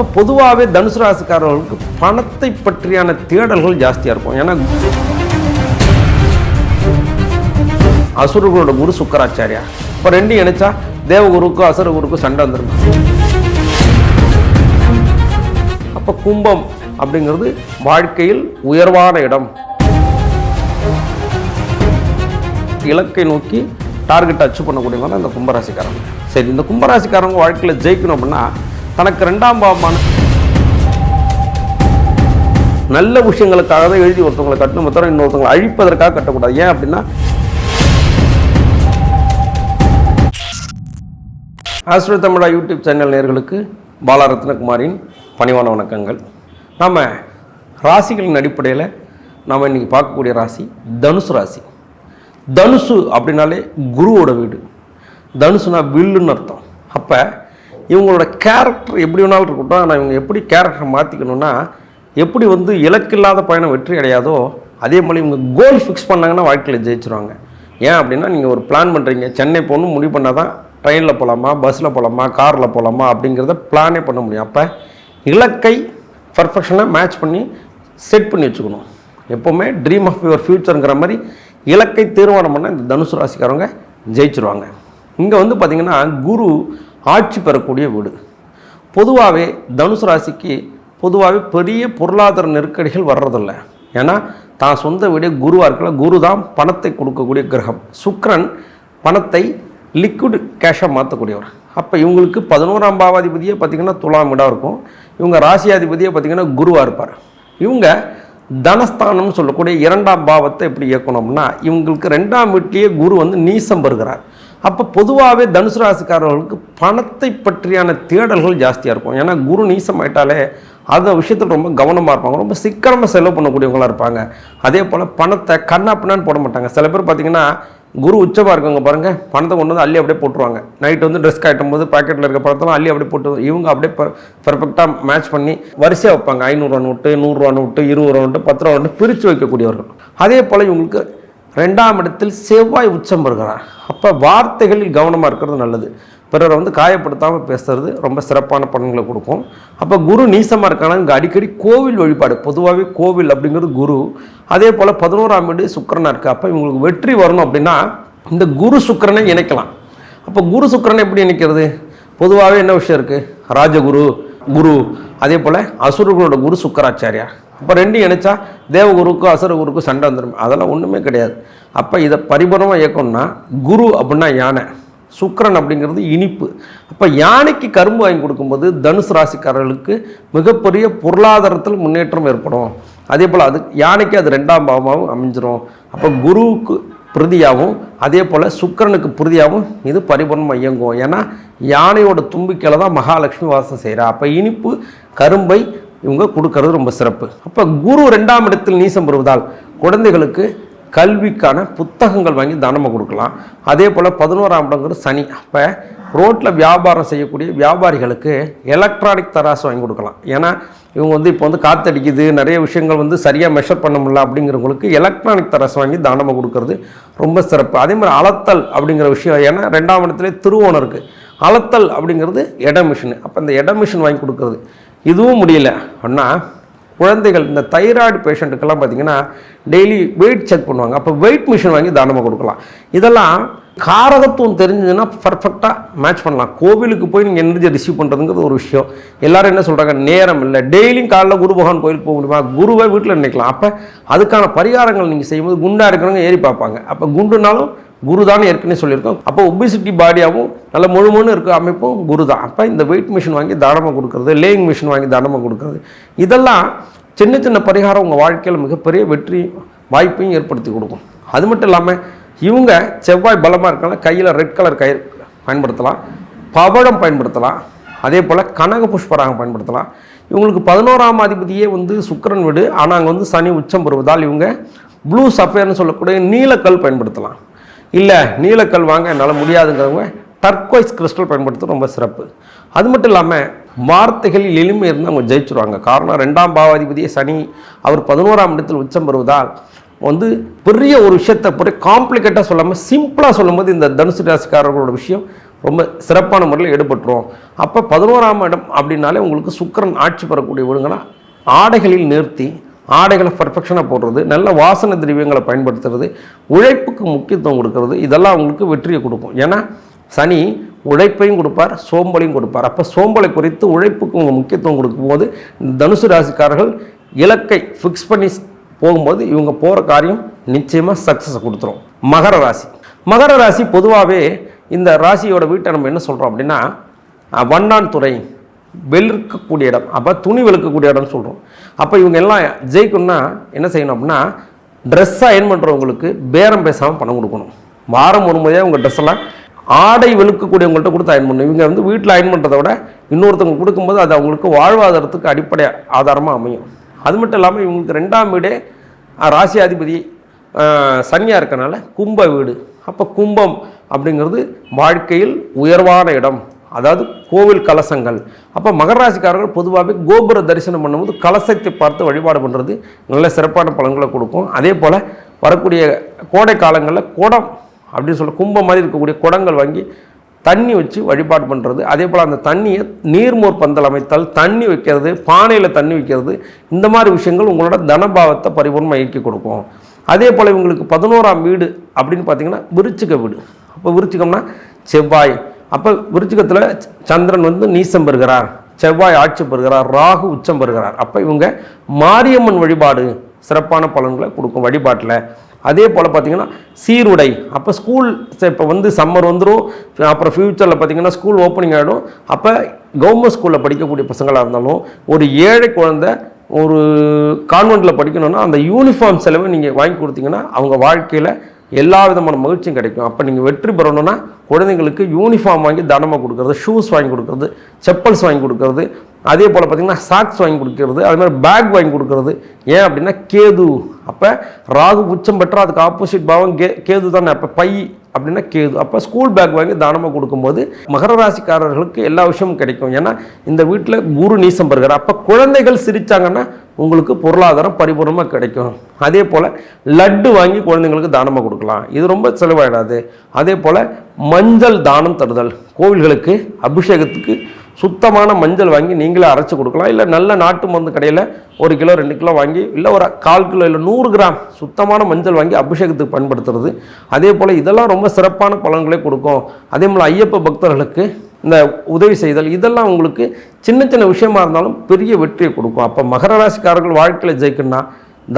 அப்போ பொதுவாகவே தனுசு ராசிக்காரர்களுக்கு பணத்தை பற்றியான தேடல்கள் ஜாஸ்தியாக இருக்கும். ஏன்னா அசுரர்களோட குரு சுக்கராச்சாரியா? இப்போ ரெண்டும் இணைச்சா தேவகுருக்கும் அசுரகுருக்கும் சண்டை வந்துடும் அப்போ கும்பம் அப்படிங்கிறது வாழ்க்கையில் உயர்வான இடம். இலக்கை நோக்கி டார்கெட் அச்சீவ் பண்ணக்கூடியவங்க தான் இந்த கும்பராசிக்காரங்க. சரி இந்த கும்பராசிக்காரங்க வாழ்க்கையில் ஜெயிக்கணும் அப்படின்னா தனக்கு ரெண்டாம் பாவமான நல்ல விஷயங்களுக்காக தான் எழுதி ஒருத்தவங்களை கட்டணும். மொத்தம் இன்னொருத்தவங்களை அழிப்பதற்காக கட்டக்கூடாது. ஏன் அப்படின்னா ஆஸ்ட்ரோ தமிழா யூடியூப் சேனல் நேர்களுக்கு பாலரத்னகுமாரின் பணிவான வணக்கங்கள். நம்ம ராசிகளின் அடிப்படையில் நாம் இன்றைக்கி பார்க்கக்கூடிய ராசி தனுசு ராசி. தனுசு அப்படின்னாலே குருவோட வீடு. தனுசுனா வில்லுன்னு அர்த்தம். அப்போ இவங்களோட கேரக்டர் எப்படி வேணாலும் இருக்கட்டும் ஆனால் இவங்க எப்படி கேரக்டர் மாற்றிக்கணும்னா எப்படி வந்து இலக்கில்லாத பயணம் வெற்றி அடையாதோ அதே மாதிரி இவங்க கோல் ஃபிக்ஸ் பண்ணாங்கன்னா வாழ்க்கையில் ஜெயிச்சிருவாங்க. ஏன் அப்படின்னா நீங்கள் ஒரு பிளான் பண்ணுறீங்க சென்னை போகணும் முடிவு பண்ணால் தான் ட்ரெயினில் போகலாமா பஸ்ஸில் போகலாமா காரில் போகலாமா அப்படிங்கிறத பிளானே பண்ண முடியும். அப்போ இலக்கை பர்ஃபெக்ஷனாக மேட்ச் பண்ணி செட் பண்ணி வச்சுக்கணும். எப்போவுமே ட்ரீம் ஆஃப் யுவர் ஃப்யூச்சருங்கிற மாதிரி இலக்கை தீர்மானம் பண்ணால் இந்த தனுசு ராசிக்காரவங்க ஜெயிச்சிருவாங்க. இங்கே வந்து பார்த்திங்கன்னா குரு ஆட்சி பெறக்கூடிய வீடு. பொதுவாகவே தனுசு ராசிக்கு பொதுவாகவே பெரிய பொருளாதார நெருக்கடிகள் வர்றதில்ல. ஏன்னா தான் சொந்த வீடே குருவாக இருக்கல குரு தான் பணத்தை கொடுக்கக்கூடிய கிரகம். சுக்ரன் பணத்தை லிக்விட் கேஷாக மாற்றக்கூடியவர் அப்போ இவங்களுக்கு பதினோராம் பாவாதிபதியே பார்த்திங்கன்னா துலாம் இடம் இருக்கும். இவங்க ராசியாதிபதியே பார்த்திங்கன்னா குருவாக இருப்பார். இவங்க தனஸ்தானம்னு சொல்லக்கூடிய இரண்டாம் பாவத்தை எப்படி இயக்கணும்னா இவங்களுக்கு ரெண்டாம் வீட்லேயே குரு வந்து நீசம் பெறுகிறார். அப்போ பொதுவாகவே தனுசு ராசிக்காரர்களுக்கு பணத்தை பற்றியான தேடல்கள் ஜாஸ்தியாக இருக்கும். ஏன்னா குரு நீசம் ஆயிட்டாலே அந்த விஷயத்தில் ரொம்ப கவனமாக இருப்பாங்க. ரொம்ப சிக்கனமாக செலவு பண்ணக்கூடியவங்களாக இருப்பாங்க. அதே போல் பணத்தை கண்ணா பின்னான்னு போட மாட்டாங்க. சில பேர் பார்த்தீங்கன்னா குரு உச்சமாக இருக்கவங்க பாருங்கள் பணத்தை கொண்டு வந்து அள்ளி அப்படியே போட்டுருவாங்க. நைட் வந்து ட்ரெஸ் காட்டும் போது பாக்கெட்டில் இருக்க பணத்தெல்லாம் அள்ளி அப்படியே போட்டு இவங்க அப்படியே பர்ஃபெக்டாக மேட்ச் பண்ணி வரிசையாக வைப்பாங்க. ஐநூறுரூவா நோட்டு நூறுரூவா நோட்டு இருபது ரூபா நோட்டு பத்து ரூபா நோட்டு பிரித்து வைக்கக்கூடியவர்கள். அதே போல் இவங்களுக்கு ரெண்டாம் இடத்தில் செவ்வாய் உச்சம் பெறுகிறார் அப்போ வார்த்தைகளில் கவனமாக இருக்கிறது நல்லது. பிறரை வந்து காயப்படுத்தாமல் பேசுறது ரொம்ப சிறப்பான பலன்களை கொடுக்கும். அப்போ குரு நீசமாக இருக்கானா? இங்கே அடிக்கடி கோவில் வழிபாடு. பொதுவாகவே கோவில் அப்படிங்கிறது குரு. அதே போல் பதினோராம் ஆண்டு சுக்கரனாக இருக்குது அப்போ இவங்களுக்கு வெற்றி வரணும் அப்படின்னா இந்த குரு சுக்கரனை இணைக்கலாம். அப்போ குரு சுக்கரனை எப்படி இணைக்கிறது? பொதுவாகவே என்ன விஷயம் இருக்குது ராஜகுரு குரு அதே போல் அசுரர்களோட குரு சுக்கராச்சாரியா அப்போ ரெண்டும் இணைச்சா தேவகுருக்கும் அசுரகுருக்கும் சண்டை வந்துடும் அதெல்லாம் ஒன்றுமே கிடையாது. அப்போ இதை பரிபூர்ணமாக இயக்கணும்னா குரு அப்படின்னா யானை. சுக்கரன் அப்படிங்கிறது இனிப்பு. அப்போ யானைக்கு கரும்பு வாங்கி கொடுக்கும்போது தனுசு ராசிக்காரர்களுக்கு மிகப்பெரிய பொருளாதாரத்தில் முன்னேற்றம் ஏற்படும். அதே போல் அது யானைக்கு அது ரெண்டாம் பாவமாகவும் அமைஞ்சிரும். அப்போ குருவுக்கு பிரதியாகவும் அதே போல் சுக்கிரனுக்கு பிரதியாகவும் இது பரிபூர்ணமாக இயங்கும் ஏன்னா யானையோட தும்பிக்கையில் தான் மகாலட்சுமி வாசம் செய்கிறா அப்போ இனிப்பு கரும்பை இவங்க கொடுக்கறது ரொம்ப சிறப்பு. அப்போ குரு ரெண்டாம் இடத்தில் நீசம் பெறுவதால் குழந்தைகளுக்கு கல்விக்கான புத்தகங்கள் வாங்கி தானமாக கொடுக்கலாம். அதே போல் பதினோராம் இடங்கிறது சனி. அப்போ ரோட்டில் வியாபாரம் செய்யக்கூடிய வியாபாரிகளுக்கு எலக்ட்ரானிக் தராசு வாங்கி கொடுக்கலாம். ஏன்னா இவங்க வந்து இப்போ வந்து காத்தடிக்குது நிறைய விஷயங்கள் வந்து சரியாக மெஷர் பண்ண முடியல அப்படிங்கிறவங்களுக்கு எலக்ட்ரானிக் தராசு வாங்கி தானமாக கொடுக்கறது ரொம்ப சிறப்பு. அதே மாதிரி அளத்தல் அப்படிங்கிற விஷயம் ஏன்னா ரெண்டாம் இடத்துல திருவோணம் இருக்குது அளத்தல் அப்படிங்கிறது இட மிஷின் அப்போ இந்த இட மிஷின் வாங்கி கொடுக்கறது. இதுவும் முடியல. அப்படின்னா குழந்தைகள் இந்த தைராய்டு பேஷண்ட்டுக்கெல்லாம் பார்த்தீங்கன்னா டெய்லி வெயிட் செக் பண்ணுவாங்க. அப்போ வெயிட் மிஷின் வாங்கி தானமாக கொடுக்கலாம். இதெல்லாம் காரகத்துவம் தெரிஞ்சதுன்னா பர்ஃபெக்டாக மேட்ச் பண்ணலாம். கோவிலுக்கு போய் நீங்கள் எனர்ஜி ரிசீவ் பண்ணுறதுங்கிறது ஒரு விஷயம். எல்லாரும் என்ன சொல்கிறாங்க நேரம் இல்லை. டெய்லியும் காலைல குரு பகவான் கோயிலுக்கு போக முடியுமா? குருவை வீட்டில் நினைக்கலாம். அப்போ அதுக்கான பரிகாரங்கள் நீங்கள் செய்யும்போது குண்டாக இருக்கிறவங்க ஏறி பார்ப்பாங்க. அப்போ குண்டுனாலும் குரு தான் ஏற்கனவே சொல்லியிருக்கோம். அப்போ ஒபிசிட்டி பாடியாகவும் நல்ல முழு இருக்க அமைப்பும் குரு தான் அப்போ இந்த வெயிட் மிஷின் வாங்கி தானமாக கொடுக்குறது லேயிங் மிஷின் வாங்கி தானமாக கொடுக்குறது. இதெல்லாம் சின்ன சின்ன பரிகாரம் உங்கள் வாழ்க்கையில் மிகப்பெரிய வெற்றி வாய்ப்பையும் ஏற்படுத்தி கொடுக்கும். அது மட்டும் இல்லாமல் இவங்க செவ்வாய் பலமாக இருக்காங்க கையில் ரெட் கலர் கயிறு பயன்படுத்தலாம் பவழம் பயன்படுத்தலாம் அதே போல் கனக புஷ்பராகம் பயன்படுத்தலாம். இவங்களுக்கு பதினோராம் அதிபதியே வந்து சுக்கரன் வீடு ஆனால் அங்கே வந்து சனி உச்சம் பெறுவதால் இவங்க ப்ளூ சஃபேர்னு சொல்லக்கூடிய நீலக்கல் பயன்படுத்தலாம். இல்லை நீலக்கல் வாங்க என்னால் முடியாதுங்கிறவங்க டர்க்வைஸ் கிறிஸ்டல் பயன்படுத்துறது ரொம்ப சிறப்பு. அது மட்டும் இல்லாமல் வார்த்தைகளில் எளிமை இருந்து அவங்க ஜெயிச்சிருவாங்க. காரணம் ரெண்டாம் பாவாதிபதியே சனி அவர் பதினோராம் இடத்தில் உச்சம் பெறுவதால் வந்து பெரிய ஒரு விஷயத்தை போய் காம்ப்ளிகேட்டாக சொல்லாமல் சிம்பிளாக சொல்லும்போது இந்த தனுசு ராசிக்காரர்களோட விஷயம் ரொம்ப சிறப்பான முறையில் ஈடுபட்டுரும் அப்போ பதினோராம் இடம் அப்படின்னாலே உங்களுக்கு சுக்கிரன் ஆட்சி பெறக்கூடிய வீடுங்கன்னா ஆடைகளில் நிறுத்தி ஆடைகளை பர்ஃபெக்ஷனாக போடுறது நல்ல வாசனை திரவியங்களை பயன்படுத்துறது உழைப்புக்கு முக்கியத்துவம் கொடுக்கறது இதெல்லாம் அவங்களுக்கு வெற்றியை கொடுக்கும். ஏன்னா சனி உழைப்பையும் கொடுப்பார் சோம்பலையும் கொடுப்பார். அப்போ சோம்பலை குறித்து உழைப்புக்கு உங்கள் முக்கியத்துவம் கொடுக்கும்போது தனுசு ராசிக்காரர்கள் இலக்கை ஃபிக்ஸ் பண்ணி போகும்போது இவங்க போகிற காரியம் நிச்சயமாக சக்ஸஸை கொடுத்துரும். மகர ராசி. மகர ராசி பொதுவாகவே இந்த ராசியோட வீட்டை நம்ம என்ன சொல்கிறோம் அப்படின்னா வண்ணான் துறை வெளுக்கக்கூடிய இடம் அப்போ துணி வெளுக்கக்கூடிய இடம்னு சொல்கிறோம் அப்போ இவங்க எல்லாம் ஜெயிக்கணும்னா என்ன செய்யணும் அப்படின்னா ட்ரெஸ் அயன் பண்ணுறவங்களுக்கு பேரம் பேசாமல் பணம் கொடுக்கணும். வாரம் ஒரு முறையாக உங்கள் ட்ரெஸ் எல்லாம் ஆடை வெளுக்கக்கூடியவங்கள்ட்ட கொடுத்து அயன் பண்ணணும். இவங்க வந்து வீட்டில் அயன் பண்ணுறத விட இன்னொருத்தவங்க கொடுக்கும்போது அது அவங்களுக்கு வாழ்வாதாரத்துக்கு அடிப்படை ஆதாரமாக அமையும். அது மட்டும் இல்லாமல் இவங்களுக்கு ரெண்டாம் வீடே ராசி ராசியாதிபதி சனியாக இருக்கனால கும்ப வீடு. அப்போ கும்பம் அப்படிங்கிறது வாழ்க்கையில் உயர்வான இடம். அதாவது கோவில் கலசங்கள். அப்போ மகராசிக்காரர்கள் பொதுவாகவே கோபுர தரிசனம் பண்ணும்போது கலசத்தை பார்த்து வழிபாடு பண்ணுறது நல்ல சிறப்பான பலன்களை கொடுக்கும். அதே போல் வரக்கூடிய கோடை காலங்களில் குடம் அப்படின்னு சொல்ல கும்பம் மாதிரி இருக்கக்கூடிய குடங்கள் வாங்கி தண்ணி வச்சு வழிபாடு பண்ணுறது அதே போல் அந்த தண்ணியை நீர்மோர் பந்தல் அமைத்தால் தண்ணி வைக்கிறது பானையில் தண்ணி வைக்கிறது இந்த மாதிரி விஷயங்கள் உங்களோட தனபாவத்தை பரிபூர்ணமாக இயக்கி கொடுக்கும். அதே போல் இவங்களுக்கு பதினோராம் வீடு அப்படின்னு பார்த்தீங்கன்னா விருச்சிக வீடு. அப்போ விருச்சிகம்னா செவ்வாய் அப்போ விருச்சிகத்தில் சந்திரன் வந்து நீசம் பெறுகிறார் செவ்வாய் ஆட்சி பெறுகிறார் ராகு உச்சம் பெறுகிறார். அப்போ இவங்க மாரியம்மன் வழிபாடு சிறப்பான பலன்களை கொடுக்கும் வழிபாட்டில். அதே போல் பார்த்தீங்கன்னா சீருடை. அப்போ ஸ்கூல் இப்போ வந்து சம்மர் வந்துடும் அப்புறம் ஃப்யூச்சரில் பார்த்தீங்கன்னா ஸ்கூல் ஓப்பனிங் ஆகிடும் அப்போ கவர்மெண்ட் ஸ்கூலில் படிக்கக்கூடிய பசங்களாக இருந்தாலும் ஒரு ஏழை குழந்தை ஒரு கான்வெண்ட்டில் படிக்கணும்னா அந்த யூனிஃபார்ம் செலவு நீங்கள் வாங்கி கொடுத்தீங்கன்னா அவங்க வாழ்க்கையில் எல்லா விதமான மகிழ்ச்சியும் கிடைக்கும். அப்போ நீங்கள் வெற்றி பெறணும்னா குழந்தைங்களுக்கு யூனிஃபார்ம் வாங்கி தானமாக கொடுக்குறது ஷூஸ் வாங்கி கொடுக்குறது செப்பல்ஸ் வாங்கி கொடுக்குறது அதே போல் பார்த்தீங்கன்னா சாக்ஸ் வாங்கி கொடுக்கறது அது மாதிரி பேக் வாங்கி கொடுக்கறது. ஏன் அப்படின்னா கேது. அப்போ ராகு உச்சம் பெற்றால் அதுக்கு ஆப்போசிட் பாவம் கே கேது தானே. அப்போ பை அப்படின்னா கேது அப்போ ஸ்கூல் பேக் வாங்கி தானமாக கொடுக்கும்போது மகர ராசிக்காரர்களுக்கு எல்லா விஷயமும் கிடைக்கும். ஏன்னா இந்த வீட்டில் குரு நீசம் பெறுகிறார். அப்போ குழந்தைகள் சிரிச்சாங்கன்னா உங்களுக்கு பொருளாதாரம் பரிபூர்ணமாக கிடைக்கும். அதே போல் லட்டு வாங்கி குழந்தைங்களுக்கு தானமாக கொடுக்கலாம். இது ரொம்ப செலவாயிடாது. அதே போல் மஞ்சள் தானம் தருதல். கோவில்களுக்கு அபிஷேகத்துக்கு சுத்தமான மஞ்சள் வாங்கி நீங்களே அரைச்சி கொடுக்கலாம். இல்லை நல்ல நாட்டு மருந்து கடையில் ஒரு கிலோ ரெண்டு கிலோ வாங்கி இல்லை ஒரு கால் கிலோ இல்லை நூறு கிராம் சுத்தமான மஞ்சள் வாங்கி அபிஷேகத்துக்கு பயன்படுத்துறது. அதே போல் இதெல்லாம் ரொம்ப சிறப்பான பலன்களை கொடுக்கும். அதே போல் ஐயப்ப பக்தர்களுக்கு இந்த உதவி செய்தல் இதெல்லாம் உங்களுக்கு சின்ன சின்ன விஷயமா இருந்தாலும் பெரிய வெற்றியை கொடுக்கும். அப்போ மகர ராசிக்காரர்கள் வாழ்க்கையில் ஜெயிக்கணும்னா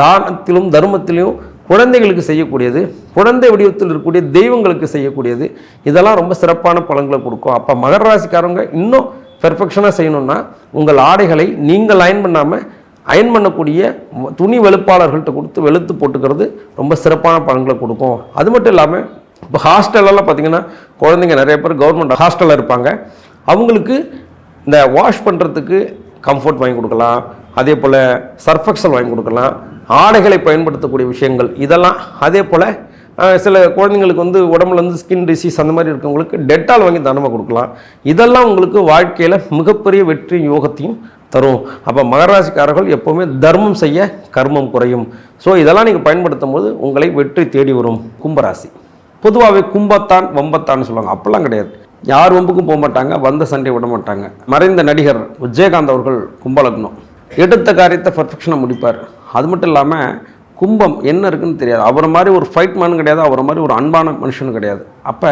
தானத்திலும் தர்மத்திலையும் குழந்தைகளுக்கு செய்யக்கூடியது குழந்தை வடிவத்தில் இருக்கக்கூடிய தெய்வங்களுக்கு செய்யக்கூடியது. இதெல்லாம் ரொம்ப சிறப்பான பலன்களை கொடுக்கும். அப்போ மகர ராசிக்காரங்க இன்னும் பெர்ஃபெக்ஷனாக செய்யணும்னா உங்கள் ஆடைகளை நீங்கள் அயன் பண்ணாமல் அயன் பண்ணக்கூடிய துணி வெளுப்பாளர்கள்ட்ட கொடுத்து வெளுத்து போட்டுக்கிறது ரொம்ப சிறப்பான பலன்களை கொடுக்கும். அது மட்டும் இல்லாமல் இப்போ ஹாஸ்டல்லலாம் பார்த்தீங்கன்னா குழந்தைங்க நிறைய பேர் கவர்மெண்ட் ஹாஸ்டலில் இருப்பாங்க. அவங்களுக்கு இந்த வாஷ் பண்ணுறதுக்கு கம்ஃபர்ட் வாங்கி கொடுக்கலாம். அதே போல் சர்ஃபெக்சல் வாங்கி கொடுக்கலாம். ஆடைகளை பயன்படுத்தக்கூடிய விஷயங்கள் இதெல்லாம் அதே போல் சில குழந்தைங்களுக்கு வந்து உடம்புல வந்து ஸ்கின் டிசீஸ் அந்த மாதிரி இருக்கவங்களுக்கு டெட்டால் வாங்கி தானமாக கொடுக்கலாம். இதெல்லாம் உங்களுக்கு வாழ்க்கையில் மிகப்பெரிய வெற்றியும் யோகத்தையும் தரும். அப்போ மகராசிக்காரர்கள் எப்போவுமே தர்மம் செய்ய கர்மம் குறையும். ஸோ இதெல்லாம் நீங்கள் பயன்படுத்தும் போது உங்களை வெற்றி தேடி வரும் கும்பராசி. பொதுவாகவே கும்பத்தான் வம்பத்தான்னு சொல்லுவாங்க. அப்படிலாம் கிடையாது. யார் வம்புக்கும் போக மாட்டாங்க வந்த சண்டை விட மாட்டாங்க. மறைந்த நடிகர் விஜயகாந்த் அவர்கள் கும்பலக்னம். எடுத்த காரியத்தை பர்ஃபெக்ஷனாக முடிப்பார். அது மட்டும் இல்லாமல் கும்பம் என்ன இருக்குன்னு தெரியாது. அவரை மாதிரி ஒரு ஃபைட் மேனும் கிடையாது அவரை மாதிரி ஒரு அன்பான மனுஷனும் கிடையாது. அப்போ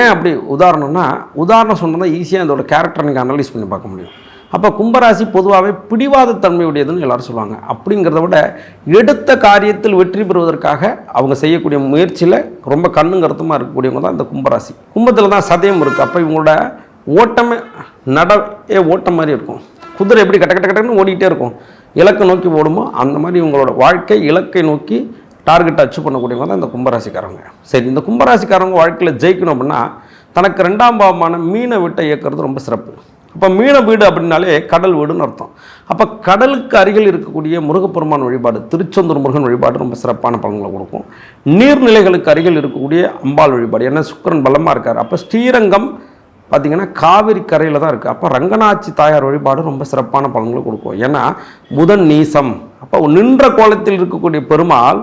ஏன் அப்படி உதாரணம்னா உதாரணம் சொன்னதான் ஈஸியாக அதோட கேரக்டர் நீங்கள் அனலைஸ் பண்ணி பார்க்க முடியும். அப்போ கும்பராசி பொதுவாகவே பிடிவாத தன்மையுடையதுன்னு எல்லாரும் சொல்லுவாங்க. அப்படிங்கிறத விட எடுத்த காரியத்தில் வெற்றி பெறுவதற்காக அவங்க செய்யக்கூடிய முயற்சியில் ரொம்ப கண்ணும் கருத்துமாக இருக்கக்கூடியவங்க தான் இந்த கும்பராசி. கும்பத்தில் தான் சதயம் இருக்குது அப்போ இவங்களோட ஓட்டமே நடவே ஓட்டம் மாதிரி இருக்கும். குதிரை எப்படி கட்ட கட்ட கட்டன்னு ஓடிக்கிட்டே இருக்கும். இலக்கை நோக்கி ஓடுமோ? அந்த மாதிரி இவங்களோட வாழ்க்கை இலக்கை நோக்கி டார்கெட் அச்சீவ் பண்ணக்கூடியவங்க தான் இந்த கும்பராசிக்காரங்க சரி இந்த கும்பராசிக்காரங்க வாழ்க்கையில் ஜெயிக்கணும் அப்படின்னா தனக்கு ரெண்டாம் பாவமான மீனை விட்டை இயக்கிறது ரொம்ப சிறப்பு. அப்போ மீன வீடு அப்படின்னாலே கடல் வீடுன்னு அர்த்தம். அப்போ கடலுக்கு அருகில் இருக்கக்கூடிய முருகப்பெருமான் வழிபாடு திருச்செந்தூர் முருகன் வழிபாடு ரொம்ப சிறப்பான பலன்களை கொடுக்கும். நீர்நிலைகளுக்கு அருகில் இருக்கக்கூடிய அம்பாள் வழிபாடு. ஏன்னா சுக்கிரன் பலமாக இருக்கார். அப்போ ஸ்ரீரங்கம் பார்த்தீங்கன்னா காவிரி கரையில் தான் இருக்குது அப்போ ரங்கநாச்சி தாயார் வழிபாடு ரொம்ப சிறப்பான பலன்களை கொடுக்கும். ஏன்னா புதன் நீசம். அப்போ நின்ற கோலத்தில் இருக்கக்கூடிய பெருமாள்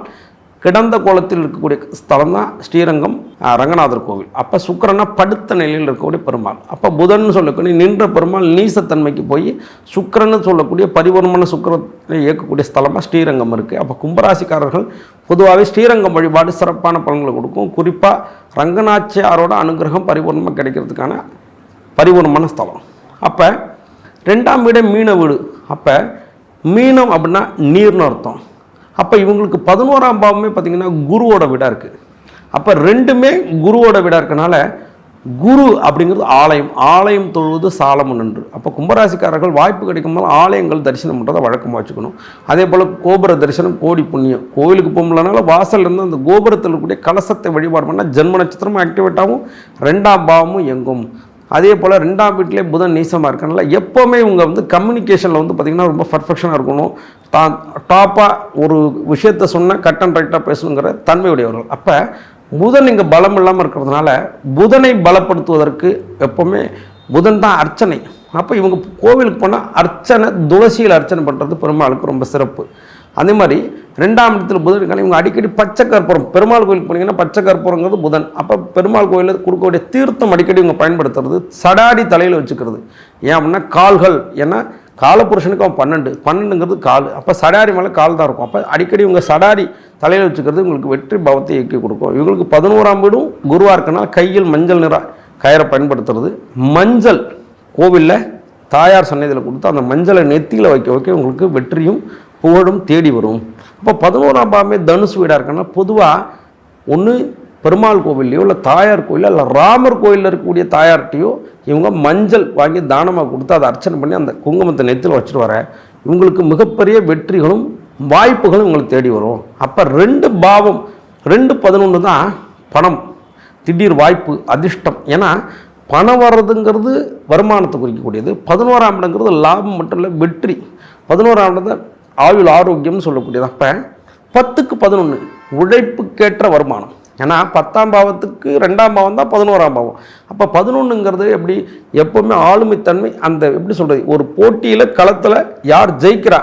கிடந்த கோலத்தில் இருக்கக்கூடிய ஸ்தலம் தான் ஸ்ரீரங்கம் ரங்கநாதர் கோவில். அப்போ சுக்கிரனா படுத்த நிலையில் இருக்கக்கூடிய பெருமாள். அப்போ புதன் சொல்லக்கூடிய நின்ற பெருமாள் நீசத்தன்மைக்கு போய் சுக்கிரன்னு சொல்லக்கூடிய பரிபூர்ணமான சுக்கரத்தை இயக்கக்கூடிய ஸ்தலமாக ஸ்ரீரங்கம் இருக்குது அப்போ கும்பராசிக்காரர்கள் பொதுவாகவே ஸ்ரீரங்கம் வழிபாடு சிறப்பான பலன்களை கொடுக்கும். குறிப்பாக ரங்கநாச்சியாரோட அனுகிரகம் பரிபூர்ணமாக கிடைக்கிறதுக்கான பரிபூர்ணமான ஸ்தலம். அப்போ ரெண்டாம் வீடு மீன வீடு. அப்போ மீனம் அப்படின்னா நீர்னு அர்த்தம். அப்போ இவங்களுக்கு பதினோராம் பாவமே பார்த்திங்கன்னா குருவோட வீடாக இருக்குது அப்போ ரெண்டுமே குருவோட வீடாக இருக்கனால குரு அப்படிங்கிறது ஆலயம் ஆலயம் தொழுவது சாலமன் என்று அப்போ கும்பராசிக்காரர்கள் வாய்ப்பு கிடைக்கும் போது ஆலயங்கள் தரிசனம் பண்ணுறதை வழக்கமாக வச்சுக்கணும். அதே போல் கோபுர தரிசனம் கோடி புண்ணியம். கோவிலுக்கு போக வாசல் வாசல்ல இருந்து அந்த கோபுரத்தில் இருக்கக்கூடிய கலசத்தை வழிபாடு பண்ணால் ஜென்ம நட்சத்திரமும் ஆக்டிவேட் ஆகும். ரெண்டாம் பாவமும் எங்கும் அதே போல் ரெண்டாம் வீட்டிலே புதன் நீசமாக இருக்கனால எப்போவுமே இவங்க வந்து கம்யூனிகேஷனில் வந்து பார்த்திங்கன்னா ரொம்ப பர்ஃபெக்ஷனாக இருக்கணும். தான் டாப்பாக ஒரு விஷயத்த சொன்னால் கட் அண்ட் ரைட்டாக பேசணுங்கிற தன்மையுடையவர்கள். அப்போ புதன் இங்கே பலம் இல்லாமல் இருக்கிறதுனால புதனை பலப்படுத்துவதற்கு எப்போவுமே புதன் தான் அர்ச்சனை. அப்போ இவங்க கோவிலுக்கு போனால் அர்ச்சனை துளசியில் அர்ச்சனை பண்ணுறது பெருமாளுக்கு ரொம்ப சிறப்பு. அதே மாதிரி ரெண்டாம் இடத்துல புதன் இவங்க அடிக்கடி பச்சை கற்பூரம் பெருமாள் கோயிலுக்கு போனீங்கன்னா பச்சை கற்பூரங்கிறது புதன். அப்போ பெருமாள் கோயிலில் கொடுக்கக்கூடிய தீர்த்தம் அடிக்கடி இவங்க பயன்படுத்துறது சடாடி தலையில் வச்சுக்கிறது. ஏன் அப்படின்னா கால்கள் ஏன்னா காலப்புருஷனுக்கு அவன் பன்னெண்டு. பன்னெண்டுங்கிறது கால். அப்போ சடாரி மேலே கால் தான் இருக்கும். அப்போ அடிக்கடி இவங்க சடாரி தலையில் வச்சுக்கிறது உங்களுக்கு வெற்றி பாவத்தை இயக்கி கொடுக்கும். இவங்களுக்கு பதினோராம் வீடும் குருவாக இருக்கனால கையில் மஞ்சள் நிற கயிறை பயன்படுத்துறது. மஞ்சள் கோவிலில் தாயார் சன்னதியில் கொடுத்து அந்த மஞ்சளை நெத்தியில் வைக்க வைக்க உங்களுக்கு வெற்றியும் புகழும் தேடி வரும். அப்போ பதினோராம் பாமே தனுசு வீடாக இருக்கனால பொதுவாக ஒன்று பெருமாள் கோவில்லையோ இல்லை தாயார் கோயிலோ இல்லை ராமர் கோயிலில் இருக்கக்கூடிய தாயார்கிட்டையோ இவங்க மஞ்சள் வாங்கி தானமாக கொடுத்து அதை அர்ச்சனை பண்ணி அந்த குங்குமத்தை நெத்தில் வச்சுட்டு வர இவங்களுக்கு மிகப்பெரிய வெற்றிகளும் வாய்ப்புகளும் உங்களுக்கு தேடி வரும். அப்போ ரெண்டு பாவம் ரெண்டு பதினொன்று தான் பணம். திடீர் வாய்ப்பு அதிர்ஷ்டம். ஏன்னா பணம் வர்றதுங்கிறது வருமானத்தை குறிக்கக்கூடியது. பதினோராம் இடங்கிறது லாபம் மட்டும் இல்லை வெற்றி. பதினோராம் இடம் தான் ஆயுள் ஆரோக்கியம்னு சொல்லக்கூடியது. அப்போ பத்துக்கு பதினொன்று உழைப்புக்கேற்ற வருமானம். ஏன்னா பத்தாம் பாவத்துக்கு ரெண்டாம் பாவம் தான் பதினோராம் பாவம். அப்போ பதினொன்றுங்கிறது எப்படி? எப்போவுமே ஆளுமைத்தன்மை அந்த எப்படி சொல்கிறது ஒரு போட்டியில் களத்தில் யார் ஜெயிக்கிறா?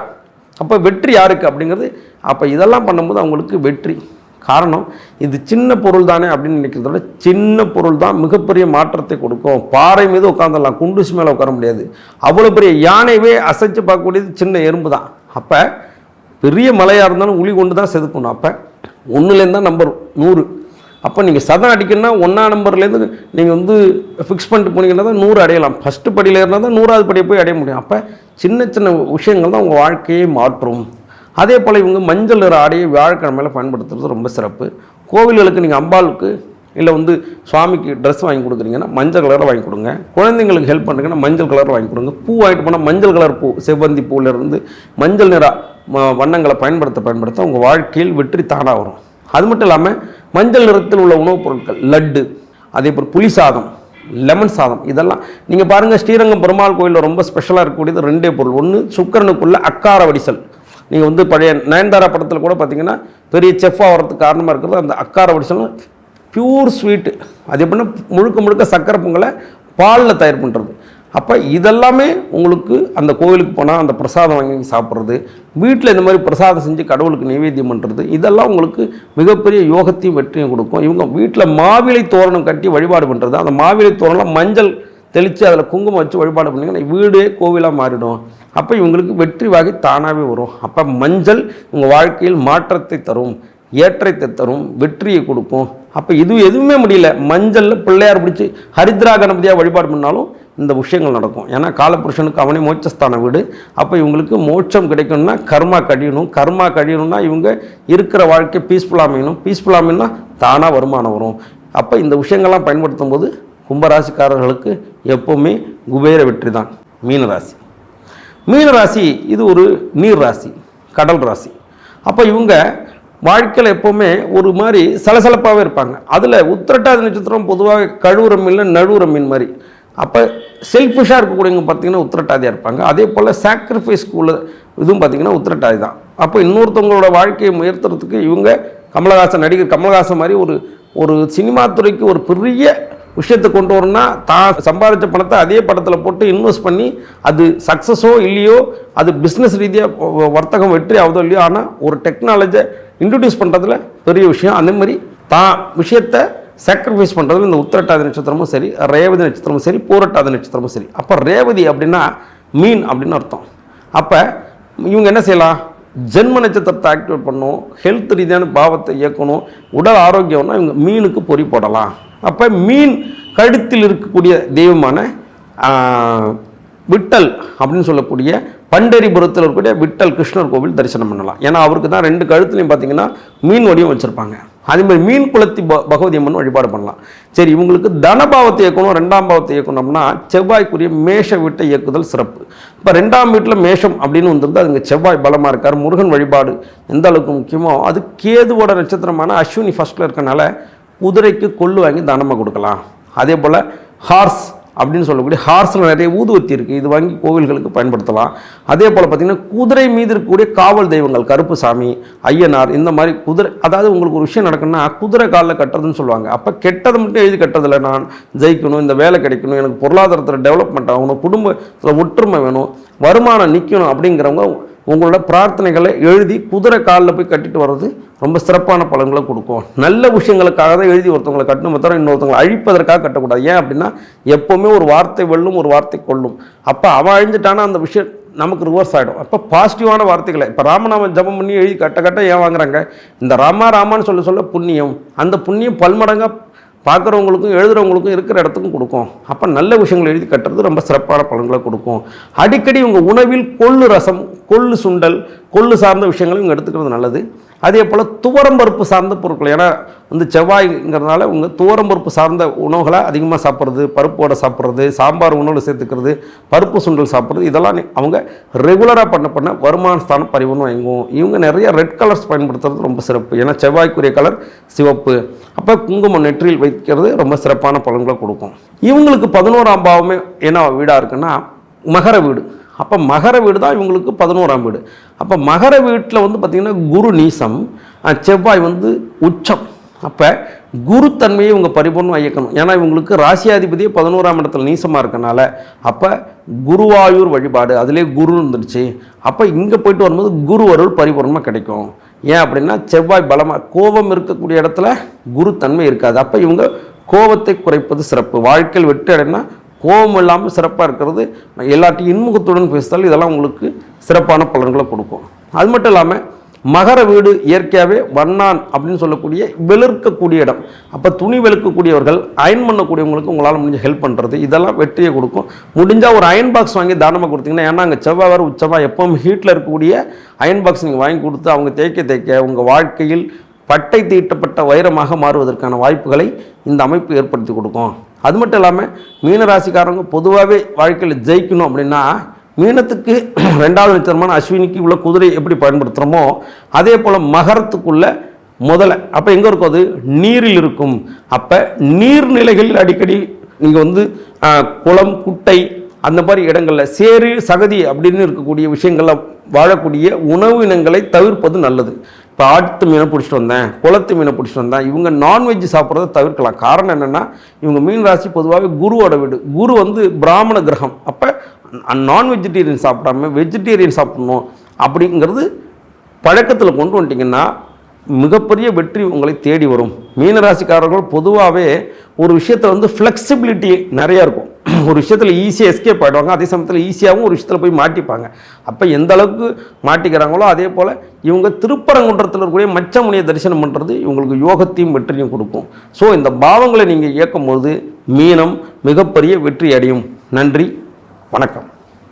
அப்போ வெற்றி யாருக்கு அப்படிங்கிறது? அப்போ இதெல்லாம் பண்ணும்போது அவங்களுக்கு வெற்றி. காரணம் இது சின்ன பொருள் தானே அப்படின்னு நினைக்கிறத விட சின்ன பொருள் தான் மிகப்பெரிய மாற்றத்தை கொடுக்கும். பாறை மீது உட்காந்துடலாம் குண்டுசு மேலே உட்கார முடியாது. அவ்வளோ பெரிய யானையவே அசைச்சு பார்க்கக்கூடியது சின்ன எறும்பு தான். அப்போ பெரிய மலையாக இருந்தாலும் உளி கொண்டு தான் செதுக்கணும் அப்போ ஒன்றுலேருந்து தான் நம்பர் நூறு. அப்போ நீங்கள் சதம் அடிக்கணும்னா ஒன்றா நம்பர்லேருந்து நீங்கள் வந்து ஃபிக்ஸ் பண்ணிட்டு போனீங்கன்னா தான் நூறு அடையலாம். ஃபஸ்ட்டு படியில் இருந்தால் தான் நூறாவது படியை போய் அடைய முடியும். அப்போ சின்ன சின்ன விஷயங்கள் தான் உங்கள் வாழ்க்கையை மாற்றும். அதே போல் இவங்க மஞ்சள் நிற ஆடையை வியாழக்கிழமையில் பயன்படுத்துறது ரொம்ப சிறப்பு. கோவில்களுக்கு நீங்கள் அம்பாளுக்கு இல்லை வந்து சுவாமிக்கு ட்ரெஸ் வாங்கி கொடுக்குறீங்கன்னா மஞ்சள் கலரில் வாங்கி கொடுங்க. குழந்தைங்களுக்கு ஹெல்ப் பண்ணுறீங்கன்னா மஞ்சள் கலர் வாங்கி கொடுங்க. பூ வாங்கிட்டு போனால் மஞ்சள் கலர் பூ செவ்வந்தி பூவிலேருந்து மஞ்சள் நிற ம- வண்ணங்களை பயன்படுத்த பயன்படுத்த உங்கள் வாழ்க்கையில் வெற்றி தானாக வரும். அது மட்டும் இல்லாமல் மஞ்சள் நிறத்தில் உள்ள உணவுப் பொருட்கள் லட்டு அதே போல் புளி சாதம் லெமன் சாதம் இதெல்லாம் நீங்கள் பாருங்கள் ஸ்ரீரங்கம் பெருமாள் கோயிலில் ரொம்ப ஸ்பெஷலாக இருக்கக்கூடியது ரெண்டே பொருள். ஒன்று சுக்கரனுக்குள்ள அக்கார வடிசல். நீங்கள் வந்து பழைய நயன்தாரா படத்தில் கூட பார்த்தீங்கன்னா பெரிய செஃப் ஆகிறதுக்கு காரணமாக இருக்கிறது அந்த அக்கார வடிசல் பியூர் ஸ்வீட்டு அது எப்படின்னா முழுக்க முழுக்க சக்கரை பொங்கலை பாலில் தயார் பண்ணுறது அப்போ இதெல்லாமே உங்களுக்கு அந்த கோவிலுக்கு போனால் அந்த பிரசாதம் வாங்கி சாப்பிட்றது வீட்டில் இந்த மாதிரி பிரசாதம் செஞ்சு கடவுளுக்கு நைவேத்தியம் பண்ணுறது இதெல்லாம் உங்களுக்கு மிகப்பெரிய யோகத்தையும் வெற்றியும் கொடுக்கும். இவங்க வீட்டில் மாவிலை தோரணம் கட்டி வழிபாடு பண்ணுறது அந்த மாவிலை தோரணம் மஞ்சள் தெளித்து அதில் குங்குமம் வச்சு வழிபாடு பண்ணிங்கன்னா வீடே கோவிலாக மாறிடும். அப்போ இவங்களுக்கு வெற்றி வாகி தானாகவே வரும். அப்போ மஞ்சள் உங்கள் வாழ்க்கையில் மாற்றத்தை தரும் ஏற்றத்தை தரும் வெற்றியை கொடுக்கும். அப்போ இது எதுவுமே முடியல. மஞ்சளில் பிள்ளையார் பிடிச்சி ஹரித்ரா கணபதியாக வழிபாடு பண்ணாலும் இந்த விஷயங்கள் நடக்கும். ஏன்னா காலபுருஷனுக்கு அவனே மோட்சஸ்தான வீடு. அப்போ இவங்களுக்கு மோட்சம் கிடைக்கணும்னா கர்மா கழியணும் கர்மா கழியணும்னா இவங்க இருக்கிற வாழ்க்கை பீஸ்ஃபுல்லாக அமையணும். பீஸ்ஃபுல்லாக அமையணும்னா தானாக வருமானம் வரும். அப்போ இந்த விஷயங்கள்லாம் பயன்படுத்தும் போது கும்பராசிக்காரர்களுக்கு எப்போவுமே குபேர வெற்றி தான். மீனராசி. மீனராசி இது ஒரு நீர் ராசி கடல் ராசி. அப்போ இவங்க வாழ்க்கையில் எப்போவுமே ஒரு மாதிரி சலசலப்பாகவே இருப்பாங்க. அதில் உத்திரட்டாதி நட்சத்திரம் பொதுவாக கழுவுற மீனில் நழுவுற மீன் மாதிரி. அப்போ செல்ஃபிஷாக இருக்கக்கூடியவங்க பார்த்தீங்கன்னா உத்திரட்டாதியாக இருப்பாங்க. அதே போல் சாக்ரிஃபைஸ்க்குள்ள இதுவும் பார்த்திங்கன்னா உத்திரட்டாதி தான். அப்போ இன்னொருத்தவங்களோட வாழ்க்கையை உயர்த்துறதுக்கு இவங்க கமலஹாசன் நடிகர் கமலஹாசன் மாதிரி ஒரு ஒரு சினிமா துறைக்கு ஒரு பெரிய விஷயத்தை கொண்டு வரணும்னா தான் சம்பாதிச்ச பணத்தை அதே படத்தில் போட்டு இன்வெஸ்ட் பண்ணி அது சக்ஸஸோ இல்லையோ அது பிஸ்னஸ் ரீதியாக வர்த்தகம் வெற்றி ஆகுதோ இல்லையோ ஆனால் ஒரு டெக்னாலஜியை இன்ட்ரடியூஸ் பண்ணுறதுல பெரிய விஷயம். அதே மாதிரி தான் விஷயத்தை சாக்ரிஃபைஸ் பண்ணுறதுல இந்த உத்திரட்டாதி நட்சத்திரமும் சரி ரேவதி நட்சத்திரமும் சரி பூரட்டாதி நட்சத்திரமும் சரி. அப்போ ரேவதி அப்படின்னா மீன் அப்படின்னு அர்த்தம். அப்போ இவங்க என்ன செய்யலாம்? ஜென்ம நட்சத்திரத்தை ஆக்டிவேட் பண்ணணும் ஹெல்த் ரீதியான பாவத்தை இயக்கணும் உடல் ஆரோக்கியம்னா இவங்க மீனுக்கு பொறி போடலாம். அப்போ மீன் கழுத்தில் இருக்கக்கூடிய தெய்வமான விட்டல் அப்படின்னு சொல்லக்கூடிய பண்டரிபுரத்தில் இருக்கக்கூடிய விட்டல் கிருஷ்ணர் கோவில் தரிசனம் பண்ணலாம். ஏன்னா அவருக்கு தான் ரெண்டு கழுத்துலையும் பார்த்தீங்கன்னா மீன் வடிவம் வச்சுருப்பாங்க. அதே மாதிரி மீன் குளத்தி ப பகவதி அம்மன் வழிபாடு பண்ணலாம். சரி இவங்களுக்கு தனபாவத்தை இயக்கணும் ரெண்டாம் பாவத்தை இயக்கணும்னா செவ்வாய்க்குரிய மேஷ வீட்டை இயக்குதல் சிறப்பு. இப்போ ரெண்டாம் வீட்டில் மேஷம் அப்படின்னு வந்துருந்து அதுங்க செவ்வாய் பலமாக இருக்கார் முருகன் வழிபாடு எந்த அளவுக்கு முக்கியமோ அது கேதுவோட நட்சத்திரமான அஸ்வினி ஃபர்ஸ்ட்டில் இருக்கனால குதிரைக்கு கொள்ளு வாங்கி தானமாக கொடுக்கலாம். அதே போல் ஹார்ஸ் அப்படின்னு சொல்லக்கூடிய ஹார்ஸில் நிறைய ஊதுவத்தி இருக்குது இது வாங்கி கோவில்களுக்கு பயன்படுத்தலாம். அதே போல் பார்த்திங்கன்னா குதிரை மீது இருக்கக்கூடிய காவல் தெய்வங்கள் கருப்புசாமி ஐயனார் இந்த மாதிரி குதிரை அதாவது உங்களுக்கு ஒரு விஷயம் நடக்குன்னா குதிரை காலில் கட்டுறதுன்னு சொல்லுவாங்க. அப்போ கெட்டதை மட்டும் எழுதி கட்டுறதில்ல. நான் ஜெயிக்கணும் இந்த வேலை கிடைக்கணும் எனக்கு பொருளாதாரத்தில் டெவலப்மெண்ட் ஆகணும் குடும்பத்தில் ஒற்றுமை வேணும் வருமானம் நிற்கணும் அப்படிங்கிறவங்க உங்களோட பிரார்த்தனைகளை எழுதி குதிரை காலில் போய் கட்டிட்டு வர்றது ரொம்ப சிறப்பான பலன்களை கொடுக்கும். நல்ல விஷயங்களுக்காக தான் எழுதி ஒருத்தவங்களை கட்டணும் தவிர இன்னொருத்தவங்களை அழிப்பதற்காக கட்டக்கூடாது. ஏன் அப்படின்னா எப்போவுமே ஒரு வார்த்தை வெல்லும் ஒரு வார்த்தை கொள்ளும் அப்போ அவன் அழிஞ்சிட்டானா அந்த விஷயம் நமக்கு ரிவர்ஸ் ஆகிடும் அப்போ பாசிட்டிவான வார்த்தைகளை இப்போ ராமநாம ஜபம் பண்ணி எழுதி கட்ட கட்ட ஏன் வாங்குறாங்க? இந்த ராமா ராமான்னு சொல்ல சொல்ல புண்ணியம். அந்த புண்ணியம் பல்மடங்காக பார்க்குறவங்களுக்கும் எழுதுறவங்களுக்கும் இருக்கிற இடத்துக்கும் கொடுக்கும். அப்போ நல்ல விஷயங்களை எழுதி கட்டுறது ரொம்ப சிறப்பான பலன்களை கொடுக்கும். அடிக்கடி உங்கள் உணவில் கொள்ளு ரசம் கொள்ளு சுண்டல் கொள்ளு சார்ந்த விஷயங்களும் இங்கே எடுத்துக்கிறது நல்லது. அதே போல் துவரம்பருப்பு சார்ந்த பொருட்கள். ஏன்னா வந்து செவ்வாய்ங்கிறதுனால உங்கள் துவரம்பருப்பு சார்ந்த உணவுகளை அதிகமாக சாப்பிட்றது பருப்போட சாப்பிட்றது சாம்பார் உணவில் சேர்த்துக்கிறது பருப்பு சுண்டல் சாப்பிட்றது இதெல்லாம் அவங்க ரெகுலராக பண்ண பண்ண வருமான ஸ்தானம் பரிவனம் வாங்குவோம் இவங்க நிறைய ரெட் கலர்ஸ் பயன்படுத்துறது ரொம்ப சிறப்பு. ஏன்னா செவ்வாய்க்குரிய கலர் சிவப்பு. அப்போ குங்குமம் நெற்றியில் வைக்கிறது ரொம்ப சிறப்பான பலன்களை கொடுக்கும். இவங்களுக்கு பதினோராம் பாவமே என்ன வீடாக இருக்குன்னா மகர வீடு. அப்போ மகர வீடு தான் இவங்களுக்கு பதினோராம் வீடு. அப்போ மகர வீட்டில் வந்து பார்த்திங்கன்னா குரு நீசம் செவ்வாய் வந்து உச்சம். அப்போ குருத்தன்மையை இவங்க பரிபூர்ணமாக இயக்கணும். ஏன்னா இவங்களுக்கு ராசியாதிபதியே பதினோராம் இடத்துல நீசமாக இருக்கனால அப்போ குருவாயூர் வழிபாடு அதிலே குரு இருந்துருச்சு. அப்போ இங்கே போயிட்டு வரும்போது குரு அருள் பரிபூர்ணமாக கிடைக்கும். ஏன் அப்படின்னா செவ்வாய் பலமாக கோபம் இருக்கக்கூடிய இடத்துல குருத்தன்மை இருக்காது. அப்போ இவங்க கோபத்தை குறைப்பது சிறப்பு. வாழ்க்கையில் வெற்றி அடைனா கோபம் இல்லாமல் சிறப்பாக இருக்கிறது. எல்லாத்தையும் இன்முகத்துடன் பேசுதல் இதெல்லாம் உங்களுக்கு சிறப்பான பலன்களை கொடுக்கும். அது மட்டும் இல்லாமல் மகர வீடு இயற்கையாகவே வண்ணான் அப்படின்னு சொல்லக்கூடிய வெளுக்கக்கூடிய இடம். அப்போ துணி வெளுக்கக்கூடியவர்கள் அயன் பண்ணக்கூடியவங்களுக்கு உங்களால் முடிஞ்ச ஹெல்ப் பண்ணுறது இதெல்லாம் வெற்றியை கொடுக்கும். முடிஞ்சால் ஒரு அயன் பாக்ஸ் வாங்கி தானமாக கொடுத்தீங்கன்னா ஏன்னா அங்கே செவ்வாய் வேறு உச்சமாக எப்பவும் ஹீட்டில் இருக்கக்கூடிய அயன் பாக்ஸ் நீங்கள் வாங்கி கொடுத்து அவங்க தேய்க்க தேய்க்க உங்கள் வாழ்க்கையில் பட்டை தீட்டப்பட்ட வைரமாக மாறுவதற்கான வாய்ப்புகளை இந்த அமைப்பு ஏற்படுத்தி கொடுக்கும். அது மட்டும் இல்லாமல் மீனராசிக்காரங்க பொதுவாகவே வாழ்க்கையில் ஜெயிக்கணும் அப்படின்னா மீனத்துக்கு ரெண்டாவது நட்சத்திரமான அஸ்வினிக்கு உள்ள குதிரை எப்படி பயன்படுத்துகிறோமோ அதே போல் மகரத்துக்குள்ள முதல்ல அப்போ எங்கே இருக்கும் அது? நீரில் இருக்கும். அப்போ நீர்நிலைகளில் அடிக்கடி நீங்கள் வந்து குளம் குட்டை அந்த மாதிரி இடங்களில் சேரு சகதி அப்படின்னு இருக்கக்கூடிய விஷயங்களில் வாழக்கூடிய உணவு இனங்களை தவிர்ப்பது நல்லது. இப்போ ஆட்டு மீனை பிடிச்சிட்டு வந்தேன் குளத்து மீனை பிடிச்சிட்டு வந்தேன் இவங்க நான்வெஜ் சாப்பிட்றத தவிர்க்கலாம். காரணம் என்னென்னா இவங்க மீன் ராசி பொதுவாகவே குருவோட வீடு. குரு வந்து பிராமண கிரகம். அப்போ நான் வெஜிடேரியன் சாப்பிடாம வெஜிடேரியன் சாப்பிடணும் அப்படிங்கிறது பழக்கத்தில் கொண்டு வந்துட்டிங்கன்னா மிகப்பெரிய வெற்றி உங்களை தேடி வரும். மீனராசிக்காரர்கள் பொதுவாகவே ஒரு விஷயத்தில் வந்து ஃப்ளெக்சிபிலிட்டி நிறையா இருக்கும். ஒரு விஷயத்தில் ஈஸியாக எஸ்கேப் ஆகிடுவாங்க அதே சமயத்தில் ஈஸியாகவும் ஒரு விஷயத்தில் போய் மாட்டிப்பாங்க. அப்போ எந்த அளவுக்கு மாட்டிக்கிறாங்களோ அதே போல் இவங்க திருப்பரங்குன்றத்தில் இருக்கக்கூடிய மச்சமுனியை தரிசனம் பண்ணுறது இவங்களுக்கு யோகத்தையும் வெற்றியும் கொடுக்கும். ஸோ இந்த பாவங்களை நீங்கள் இயக்கும்போது மீனம் மிகப்பெரிய வெற்றி அடையும் நன்றி. வணக்கம்.